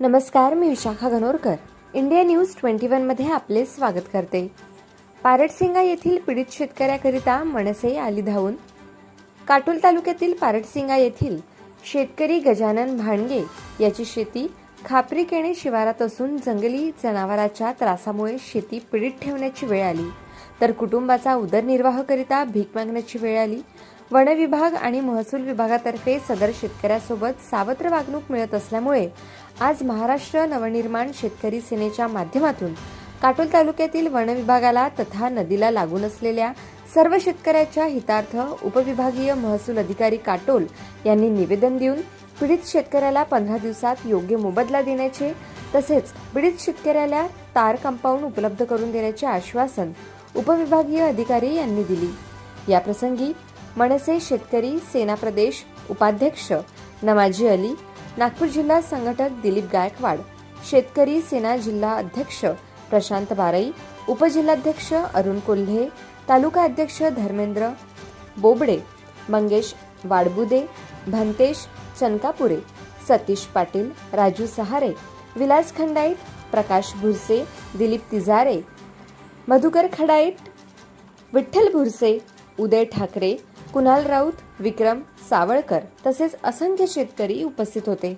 नमस्कार मी Vishakha Ganorkar. India news twenty वनमध्ये आपले स्वागत करते. पारटसिंगा येथील पीडित शेतकऱ्याकरिता मनसे आली धावून. काटोल तालुक्यातील पारटसिंगा येथील शेतकरी गजानन भांडगे याची शेती खापरी केणे शिवारात असून जंगली जनावराच्या त्रासामुळे शेती पीडित ठेवण्याची वेळ आली. तर कुटुंबाचा उदरनिर्वाहाकरिता भीक मागण्याची वेळ आली. वन विभाग आणि महसूल विभागातर्फे सदर शेतकऱ्यासोबत सावत्र वागणूक मिळत असल्यामुळे आज महाराष्ट्र नवनिर्माण शेतकरी सेनेच्या माध्यमातून काटोल तालुक्यातील वन विभागाला तथा नदीला लागून असलेल्या सर्व शेतकऱ्याच्या हितार्थ उपविभागीय महसूल अधिकारी काटोल यांनी निवेदन देऊन पीडित शेतकऱ्याला पंधरा दिवसात योग्य मोबदला देण्याचे तसेच पीडित शेतकऱ्याला तार कंपाऊंड उपलब्ध करून देण्याचे आश्वासन उपविभागीय अधिकारी यांनी दिली. याप्रसंगी मनसे शेतकरी सेना प्रदेश उपाध्यक्ष नमाजी अली नागपूर जिल्हा संघटक दिलीप गायकवाड शेतकरी सेना जिल्हा अध्यक्ष प्रशांत बारई उपजिल्हाध्यक्ष अरुण कोल्हे तालुका अध्यक्ष धर्मेंद्र बोबडे मंगेश वाडबुदे भंतेश चनकापुरे सतीश पाटील राजू सहारे विलास खंडाईत प्रकाश भुरसे दिलीप तिजारे मधुकर खडाईट विठ्ठल भुरसे उदय ठाकरे कुणाल राऊत विक्रम सावळकर तसेच असंख्य शेतकरी उपस्थित होते.